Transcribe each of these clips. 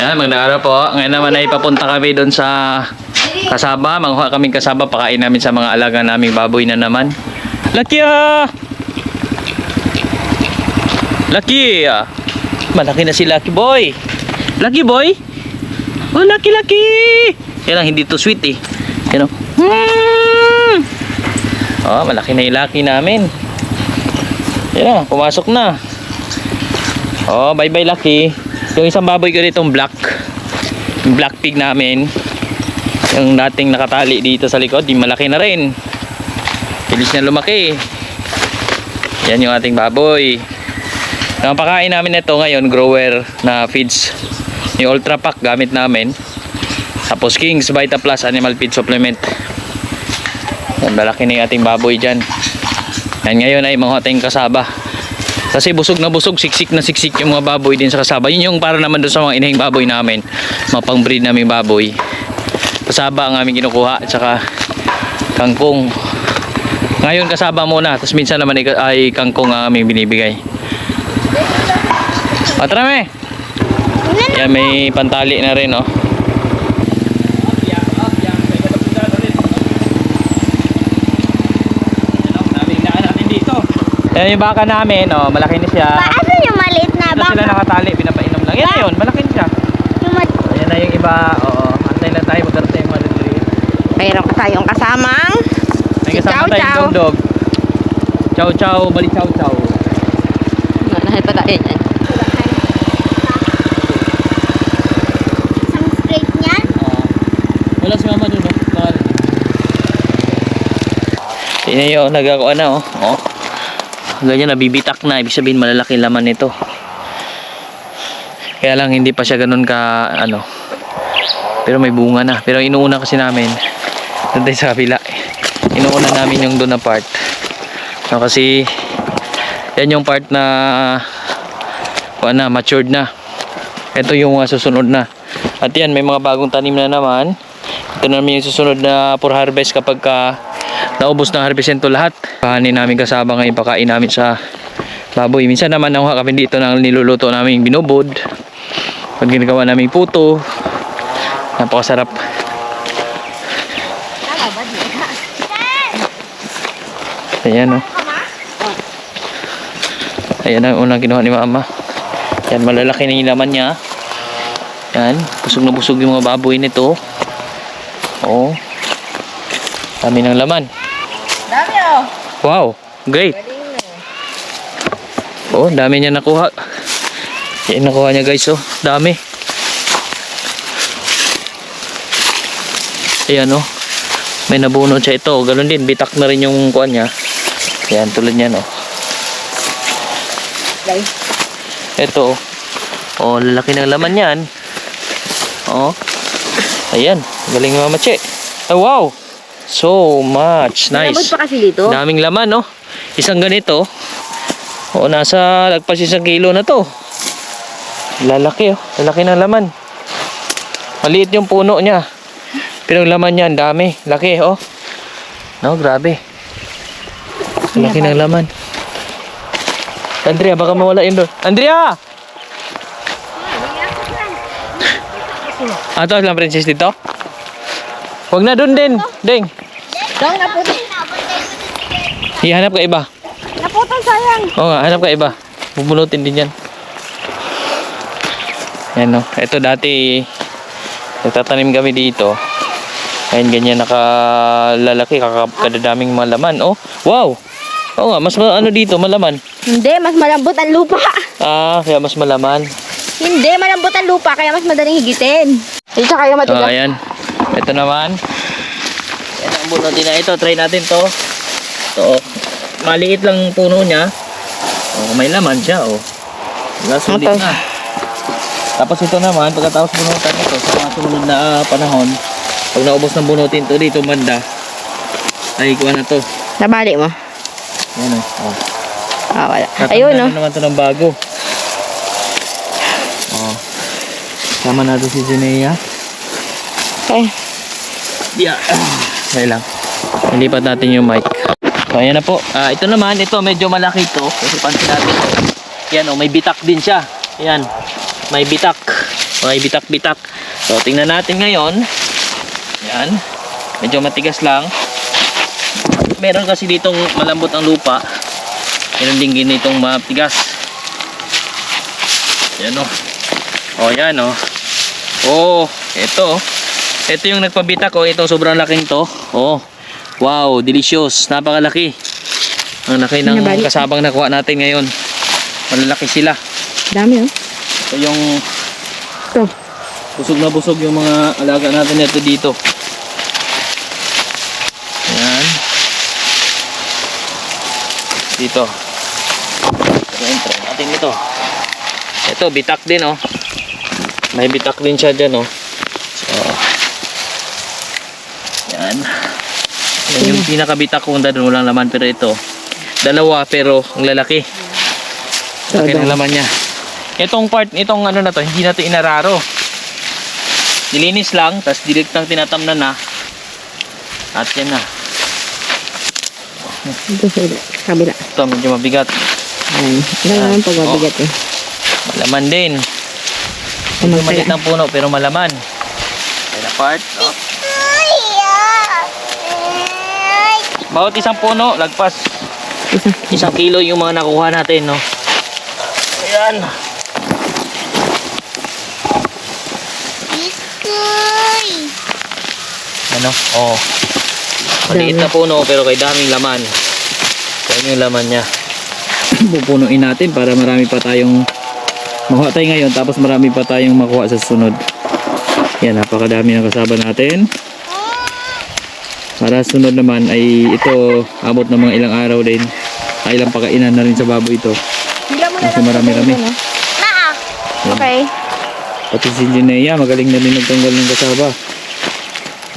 Yan, magandang araw po. Ngayon naman ay papunta kami doon sa kasaba. Manguha kaming kasaba. Pakain namin sa mga alaga naming baboy na naman. Lucky ah! Lucky ah! Malaki na si Lucky Boy. Lucky Boy? Oh, Lucky Lucky! Yan lang, hindi to sweet eh. Yan o. Hmm! Oh, malaki na yung Lucky namin. Yan, pumasok na. Oh, bye bye Lucky. Yung isang baboy ko dito, yung black. Yung black pig namin. Yung dating nakatali dito sa likod, di malaki na rin. Bilis na lumaki. Yan yung ating baboy. Ang pakain namin ito ngayon, grower na feeds. Yung Ultra Pack gamit namin. Tapos Kings Vita Plus Animal Feed Supplement. Yan, malaki na yung ating baboy dyan. Yan ngayon ay mga ating kasaba. Kasi busog na busog, siksik na siksik yung mga baboy din sa kasaba. Yun yung para naman doon sa mga inahing baboy namin. Mga pang-breed namin baboy. Kasaba ang aming kinukuha at saka kangkong. Ngayon kasaba muna, tapos minsan naman ay, ay kangkong ang aming binibigay. Patrame! Yan, may pantali na rin, oh. Yan yung baka namin, oh, malaki na siya. Paano yung maliit na Ito sila baka? nakatali, pinapainom lang. Yan na yun, malaki na siya. Yung ma- Ayan na yung iba, oo. Antay lang tayo, magkaroon tayong mga lilit. Mayroon ka tayong kasamang May Si kasama Chow tayong Chow. dog-dog. Chow chow, bali chow chow. Nahal pa tayo yan. Isang straight niyan? Wala si mama dun, no? Baka- Tingnan nyo, nagagawa na, oh. oh. Ganyan, nabibitak na. Ibig sabihin, malalaki laman nito. Kaya lang, hindi pa siya ganun ka, ano. Pero may bunga na. Pero inuuna kasi namin, doon sa kabila. Inuuna namin yung doon na part. No, kasi, yan yung part na, kuha na, matured na. Ito yung mga susunod na. At yan, may mga bagong tanim na naman. Ito naman yung susunod na for harvest kapag ka naubos na harvest ito lahat. Kahanin namin kasama ngayon pakain namin sa baboy. Minsan naman nakuha kami dito ng niluluto namin binubod. Pag ginagawa namin puto. Napakasarap. Ayan o. Ayan ang unang kinuha ni mama. Yan, malalaki na yung laman niya. Yan, busog na busog yung mga baboy nito. Oh. Dami ng laman. Oh. Wow, great. Oh, dami niya nakuha. Yan nakuha niya guys, oh. Dami. Ayan, oh. May nabunot siya ito. Ganun din, bitak na rin yung kuha niya. Yan, tulad niyan, oh. Guys. Ito, oh. Oh, lalaki ng laman yan. Oh. Ayan, galing ni Mama Che. Oh, wow. So much. Nice. pa kasi dito. Daming laman, no? Isang ganito. O, nasa lagpas isang kilo na to. Lalaki, oh. Lalaki ng laman. Maliit yung puno niya. Pero laman niya, ang dami. Laki, oh. No, grabe. Laki ng laman. Andrea, baka mawala yun doon. Andrea! Ato lang princess dito? Huwag na doon din. Ding. Dong, naputol. Ihanap ka iba. Naputol sayang. Oo nga, hanap ka iba. Bubunutin din yan. Yan no. Ito dati, nagtatanim kami dito. Ayun, ganyan nakalalaki, kaka- kadadaming malaman. Oh, wow! Oo nga, mas ma- ano dito, malaman. Hindi, mas malambot ang lupa. Ah, kaya mas malaman. Hindi, malambot ang lupa, kaya mas madaling higitin. Ito kayo So, matigas. ayan. Ito naman. Yan ang bunutin na ito. Try natin to. Ito, oh. maliit lang puno niya. Oh, may laman siya, oh. Nasulit Okay. na. Tapos ito naman, pagkatapos bunutan ito, sa mga sumunod na ah, panahon, pag naubos ng bunutin to dito, banda, ay kuha na to. Nabali mo. Yan, oh. oh. Ah, wala. Tatanda Ayun, na no. naman to ng bago. Oh. Sama natin si Zinea. Okay. Yeah. Okay lang. Ilipat natin yung mic. So, ayan na po. Ah, ito naman, ito medyo malaki to. Kasi pansin natin. Yan oh, may bitak din siya. Yan. May bitak. Mga bitak-bitak. So, tingnan natin ngayon. Yan. Medyo matigas lang. Meron kasi ditong malambot ang lupa. Meron din ganitong matigas. Yan o. Oh. oh, yan o. Oh. oh, ito. Ito yung nagpabitak oh. Itong sobrang laking to. Oh. Wow, delicious. Napakalaki. Ang laki ng Nabalik. kasabang nakuha natin ngayon. Malalaki sila. Dami oh. Ito yung Ito. busog na busog yung mga alaga natin ito dito. Ayan. Dito. Try try natin ito. Ito, bitak din oh. May bitak din siya dyan oh. So, yan. Yan yung pinakabitak kong doon walang laman pero ito. Dalawa pero ang lalaki. Laki ng laman niya. Itong part, itong ano na to, hindi na to inararo. Dilinis lang, tapos direktang tinatamnan na. At yan na. Ito sa. Kabila. Ito, medyo mabigat. Ayan. Ito naman pag mabigat eh. Malaman din. Medyo maliit ng puno, pero malaman. Yan na part. Oh. Bawat isang puno, lagpas Isa. isang kilo yung mga nakuha natin, no? Ayan. Ano? Oh. Maliit na puno pero kay daming laman. Yun yung laman niya. Pupunuin natin para marami pa tayong makuha tayo ngayon tapos marami pa tayong makuha sa sunod. Yan, napakadami ng kasaba natin. Para sunod naman ay ito abot ng mga ilang araw din. Ay ilang pakainan na rin sa baboy ito. Hila mo Kasi marami-rami. Yan. Okay. Pati si Jinea, magaling na rin nagtanggal ng kasaba.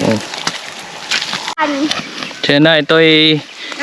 Oh. Siya na, ito ay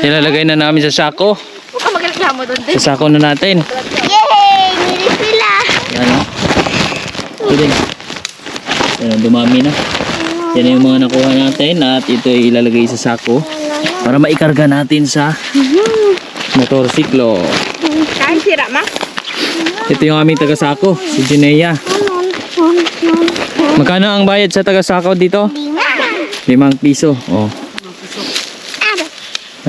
nilalagay na namin sa sako. Huwag ka magreklamo doon din. Sa sako na natin. Yay! Nili sila! Yan o. Ito din. Yan, dumami na. Yan yung mga nakuha natin at ito ay ilalagay sa sako para maikarga natin sa motorsiklo. Kain sira, ma? Ito yung aming taga-sako, si Jinea. Magkano ang bayad sa taga-sako dito? Limang piso. Oh.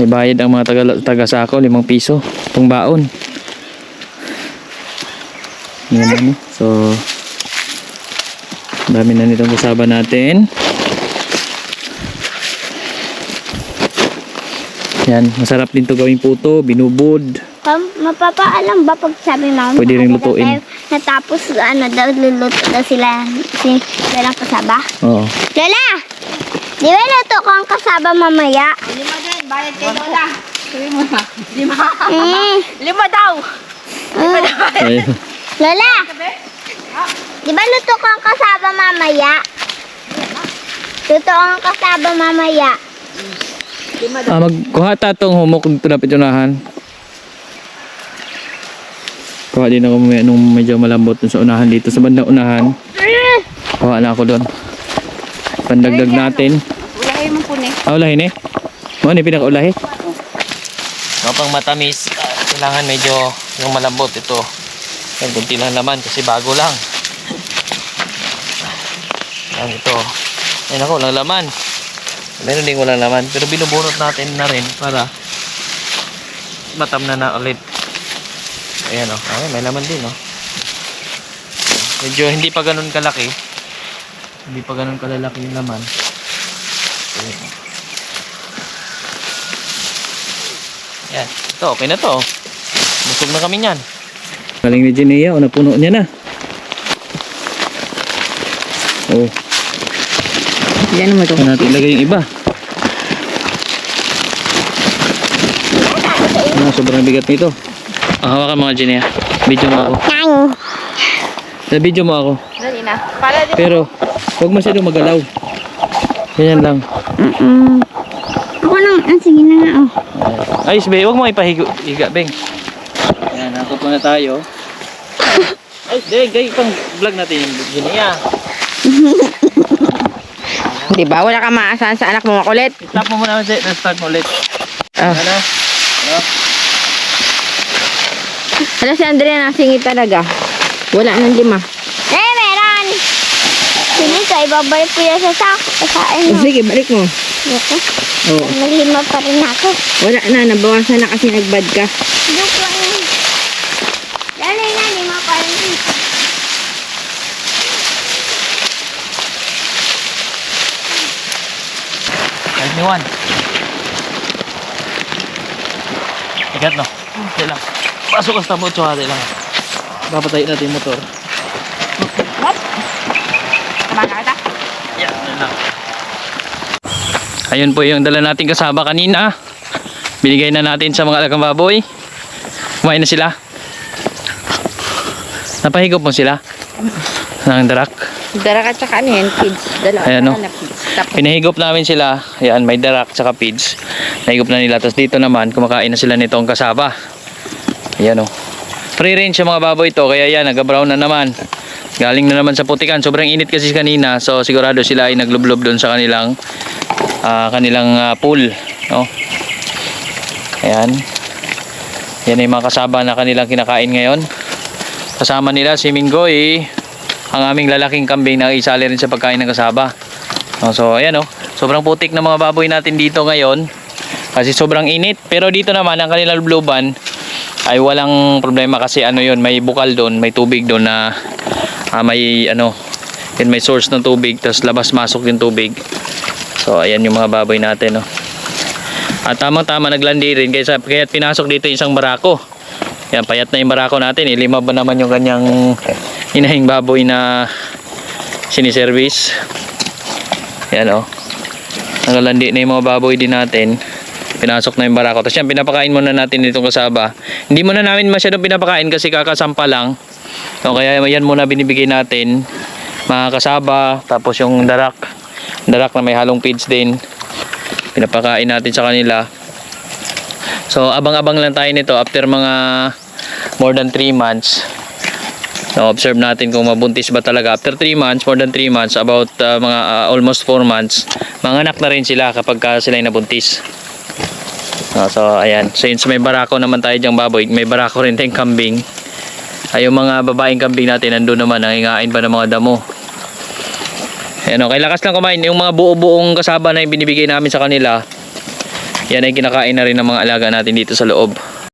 May bayad ang mga taga, taga-sako, limang piso. Itong baon. Yan. So, dami na nitong kasaba natin. Yan, masarap din to gawing puto, binubod. Pam, mapapaalam ba pag sabi mama? Pwede rin lutuin. Natapos ano daw luluto daw sila si Lola kasaba. Oo. Lola! Di ba luto ko ang kasaba mamaya? Lima din. Bayad kay Lola. Na. Lima. Mm. Lima daw. Mm. Ayun. Lola! Di ba luto ko ang kasaba mamaya? Luto ko ang kasaba mamaya. Ah, magkuha tatong humok dito na pitunahan. Kuha din ako mamaya nung medyo malambot sa unahan dito sa bandang unahan. Kuha na ako doon. Pandagdag natin. Ulahin mo po ni. Ah, ulahin eh. Ano ni pinakaulahi? Kapag matamis, kailangan medyo yung malambot ito. Yan, kunti lang laman kasi bago lang. Yan ito. Yan ako, walang laman. Meron din walang laman. Pero binubunot natin na rin para matam na na ulit. Ayan o. Oh. Ay, may laman din o. Oh. Medyo hindi pa ganun kalaki. Hindi pa ganun kalalaki yung laman. Ayan. Yan. Ito, okay na to. Busog na kami niyan. Galing ni Jinea, o napuno niya na. Oh, Yan mo ito. saan natin ilagay yung iba? Ah, sobrang bigat nito. Ah, hawakan mga Jinea. Video mo ako. Nang! Sa video mo ako. Dali na. Para din. Pero, huwag masyadong magalaw. Ganyan lang. Mm-mm. Ako nang, ah, sige na nga oh. Ayos, be. Huwag mo ipahiga, higa, Beng. Yan, nakot muna tayo. Ay, Beng, kayo pang vlog natin yung Jinea. Di ba? Wala ka maasahan sa anak mo makulit. Stop mo muna kasi, na-start mo ulit. Ah. Ano? Ano? Ano si Andrea nasingit talaga? Wala nang lima. Eh, meron! ibabalik ko yan sa sak. Sa ano. Sige, balik mo. Dito. Oo. Malihima pa rin ako. Wala na, nabawasan na kasi nagbad ka. Joke lang yun. Dali na, lima pa rin. Kahit ni Juan. Ikat no. Hindi lang. Pasok ka sa tabo, tsuhati lang. Papatayin natin yung motor. Tama na kita. Yan, yan lang. Ayun po yung dala nating kasama kanina. Binigay na natin sa mga alagang baboy. Kumain na sila. Napahigop mo sila. Ng darak. Dara ka tsaka ano yan, kids. Dalawa Ayan, no? na kids. Tapos, Pinahigop namin sila. Ayan, may darak tsaka pids. Nahigop na nila. Tapos dito naman, kumakain na sila nitong kasaba. Ayan o. Free range yung mga baboy ito. Kaya yan, nag-brown na naman. Galing na naman sa putikan. Sobrang init kasi kanina. So sigurado sila ay naglublob doon sa kanilang ah, kanilang ah, pool. No? Ayan. Yan ay mga kasaba na kanilang kinakain ngayon. Kasama nila si Minggoy, ang aming lalaking kambing na isali rin sa pagkain ng kasaba. Oh, so ayan oh, sobrang putik ng mga baboy natin dito ngayon kasi sobrang init. Pero dito naman ang kanilang lubluban ay walang problema kasi ano yon may bukal doon, may tubig doon na ah, may ano, yun, may source ng tubig tapos labas masok yung tubig. So ayan yung mga baboy natin oh. At tamang tama naglandi rin kaya kaya pinasok dito isang barako. Yan payat na yung barako natin, eh. lima ba naman yung kanyang inahing baboy na siniservice. Yan o. Oh. Nagalandi na yung mga baboy din natin. Pinasok na yung barako. Tapos yan, pinapakain muna natin itong kasaba. Hindi muna namin masyadong pinapakain kasi kakasampa lang. So, kaya yan muna binibigay natin. Mga kasaba, tapos yung darak. Darak na may halong feeds din. Pinapakain natin sa kanila. So, abang-abang lang tayo nito after mga more than 3 months. So, observe natin kung mabuntis ba talaga. After 3 months, more than 3 months, about uh, mga uh, almost 4 months, manganak na rin sila kapag ka sila ay nabuntis. Uh, so, ayan. Since may barako naman tayo diyang baboy, may barako rin tayong kambing. Ay, yung mga babaeng kambing natin, nandun naman, nangingain pa ng mga damo. Ayan, okay, lakas lang kumain. Yung mga buo-buong kasaba na yung binibigay namin sa kanila, yan ay kinakain na rin ng mga alaga natin dito sa loob.